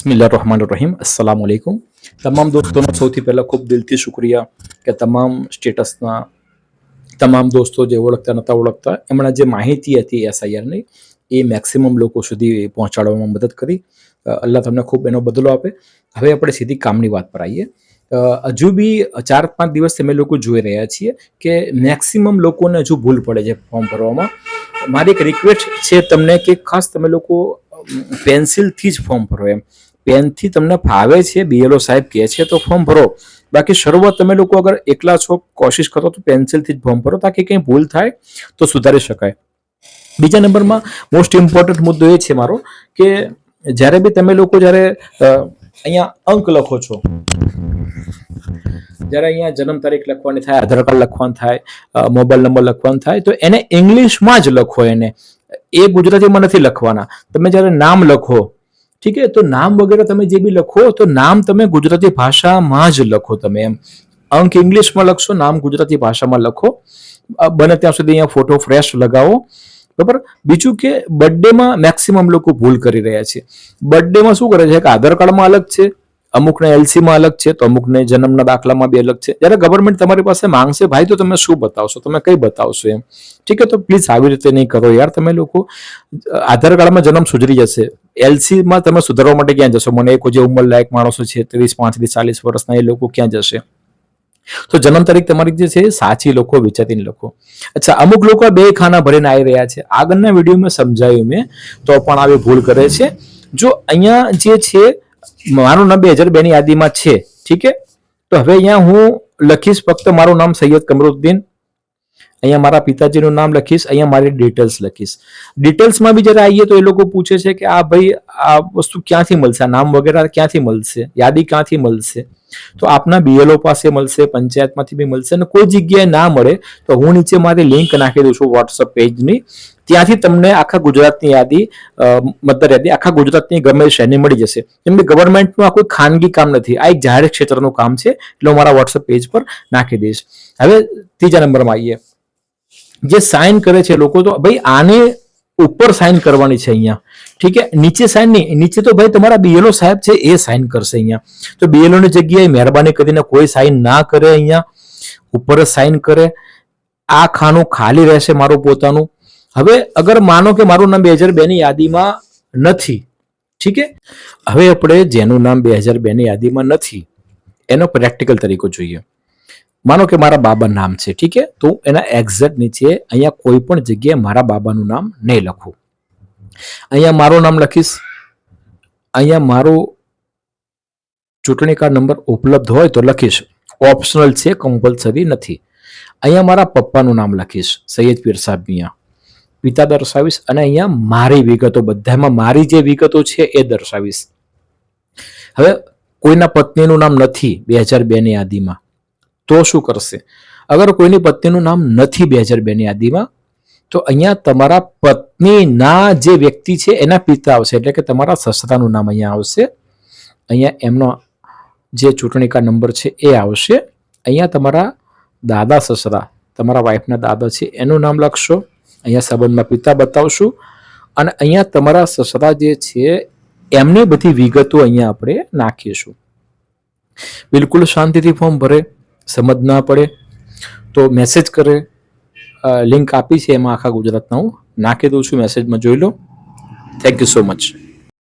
બિસ્મિલ્લા રહમાન રહીમ અસલામ વાલેકુમ તમામ દોસ્તોનો સૌથી પહેલાં ખૂબ દિલથી શુક્રિયા કે તમામ સ્ટેટસના, તમામ દોસ્તો જે ઓળખતા નહોતા ઓળખતા, એમણે જે માહિતી હતી એસઆઈઆરની, એ મેક્સિમમ લોકો સુધી પહોંચાડવામાં મદદ કરી. અલ્લાહ તમને ખૂબ એનો બદલો આપે. હવે આપણે સીધી કામની વાત પર આવીએ. હજુ બી ચાર પાંચ દિવસ અમે લોકો જોઈ રહ્યા છીએ કે મેક્સિમમ લોકોને હજુ ભૂલ પડે છે ફોર્મ ભરવામાં. મારી એક રિક્વેસ્ટ છે તમને કે ખાસ તમે લોકો પેન્સિલથી જ ફોર્મ ભરો એમ. પેનથી તમને ફાવે છે, બીએલઓ સાહેબ કહે છે તો ફોર્મ ભરો. બાકી શરૂઆત તમે લોકો અગર એકલા છો, કોશિશ કરો તો પેન્સિલથી જ ફોર્મ ભરો તાકી કંઈ ભૂલ થાય તો સુધારી શકાય. બીજા નંબરમાં મોસ્ટ ઇમ્પોર્ટન્ટ મુદ્દો એ છે મારો કે જ્યારે બી તમે લોકો જ્યારે અહીંયા અંક લખો છો, જ્યારે અહીંયા જન્મ તારીખ લખવાની થાય, આધાર કાર્ડ લખવાનું થાય મોબાઈલ નંબર લખવાનું થાય, તો એને ઇંગ્લિશમાં જ લખો એને. એ ગુજરાતીમાં નથી લખવાના. તમે જ્યારે નામ લખો, ઠીક છે? તો નામ વગેરે તમે જે બી લખો, તો નામ તમે ગુજરાતી ભાષામાં જ લખો તમે એમ. અંક ઇંગ્લિશમાં લખશો, નામ ગુજરાતી ભાષામાં લખો. બને ત્યાં સુધી અહીંયા ફોટો ફ્રેશ લગાવો. બરાબર? બીજું કે બર્થડેમાં મેક્સિમમ લોકો ભૂલ કરી રહ્યા છે. બર્થડેમાં શું કરે છે? કે આધાર કાર્ડમાં અલગ છે. અમુકને એલસીમાં અલગ છે, તો અમુકને જન્મના દાખલામાં બી અલગ છે. જ્યારે ગવર્મેન્ટ તમારી પાસે માંગશે, ભાઈ, તો તમે શું બતાવશો? તમે કઈ બતાવશો એમ? ઠીક છે, તો પ્લીઝ આવી રીતે નહીં કરો યાર. તમે લોકો, આધાર કાર્ડમાં જન્મ સુધરી જશે. એલસીમાં તમે સુધારવા માટે ક્યાં જશો? મને એક જે ઉંમર લાયક માણસો છે, ત્રીસ, પાંત્રીસ, ચાલીસ વર્ષના, એ લોકો ક્યાં જશે? તો જન્મ તારીખ તમારી જે છે સાચી લોકો વિચારીને લખો. અચ્છા, અમુક લોકો બે ખાના ભરીને આવી રહ્યા છે. આગળના વિડીયોમાં સમજાયું મેં, તો પણ આવી ભૂલ કરે છે. જો અહીંયા જે છે મારું નામ બે હજાર બે ની યાદીમાં છે, ઠીક છે? તો હવે અહીંયા હું લખીશ ફક્ત મારું નામ સૈયદ કમરુદ્દીન, અહીંયા મારા પિતાજીનું નામ લખીશ, અહીંયા મારી ડિટેલ્સ લખીશ. ડિટેલ્સમાં બી જરા આવીએ તો એ લોકો પૂછે છે કે આ ભાઈ આ વસ્તુ ક્યાંથી મળશે નામ વગેરે ક્યાંથી મળશે, યાદી ક્યાંથી મળશે? તો આપના બીએલઓ પાસે મળશે, પંચાયતમાંથી બી મળશે અને કોઈ જગ્યાએ ના મળે, તો હું નીચે મારી લિંક નાખી દઉં છું વોટ્સઅપ પેજની ત્યાંથી તમને આખા ગુજરાતની યાદી મતદાર યાદી, આખા ગુજરાતની ગમે તે મળી જશે. કેમ કે ગવર્મેન્ટનું આ કોઈ ખાનગી કામ નથી, આ એક જાહેર ક્ષેત્રનું કામ છે, એટલે હું મારા વોટ્સઅપ પેજ પર નાખી દઈશ. હવે ત્રીજા નંબરમાં આવીએ. જે સાઇન કરે છે લોકો, તો ભાઈ આને ઉપર સાઇન કરવાની છે અહીંયા. ઠીક છે? નીચે સાઇન નહીં. નીચે તો ભાઈ તમારા બીએલઓ સાહેબ છે, એ સાઇન કરશે અહીંયા. તો બીએલઓ ની જગ્યાએ મહેરબાની કરીને કોઈ સાઇન ના કરે અહીંયા. ઉપર જ સાઇન કરે. આ ખાનું ખાલી રહેશે મારું પોતાનું. હવે અગર માનો કે મારું નામ બે હજાર બે ની યાદીમાં નથી, ઠીક છે? હવે આપણે જેનું નામ બે હજાર બે ની યાદીમાં નથી, એનો પ્રેક્ટિકલ તરીકો જોઈએ. માનો કે મારા બાબા નામ છે, ઠીક છે? તો એના એક્ઝેક્ટ નીચે અહીંયા કોઈ પણ જગ્યાએ મારા બાબાનું નામ નહીં લખું. અહીંયા મારું નામ લખીશ. અહીંયા મારું ચૂંટણી કાર્ડ નંબર ઉપલબ્ધ હોય તો લખીશ. ઓપ્શનલ છે કમ્પલસરી નથી. અહીંયા મારા પપ્પાનું નામ લખીશ, સૈયદ પીર સાહેબ મિયા. પિતા દર્શાવીશ અને અહીંયા મારી વિગતો, બધામાં મારી જે વિગતો છે એ દર્શાવીશ. હવે કોઈના પત્નીનું નામ નથી, બે હજાર બેની યાદીમાં. તો શું કરશે? અગર કોઈની પત્નીનું નામ નથી બે હજાર બેની યાદીમાં, તો અહીંયા તમારા પત્નીના જે વ્યક્તિ છે એના પિતા આવશે. એટલે કે તમારા સસરાનું નામ અહીંયા આવશે. અહીંયા એમનો જે ચૂંટણી કાર્ડ નંબર છે એ આવશે. અહીંયા તમારા દાદા, સસરા, તમારા વાઈફના દાદા છે એનું નામ લખશો. અહીંયા સંબંધમાં પિતા બતાવશું. અને અહીંયા તમારા સસરા જે છે એમની બધી વિગતો અહીંયા આપણે નાખીશું. બિલકુલ શાંતિથી ફોર્મ ભરે. સમજ ના પડે, તો મેસેજ કરે. લિંક આપી છે એમાં આખા ગુજરાતના હું. નાખી દઉં છું મેસેજમાં જોઈ લો. Thank you so much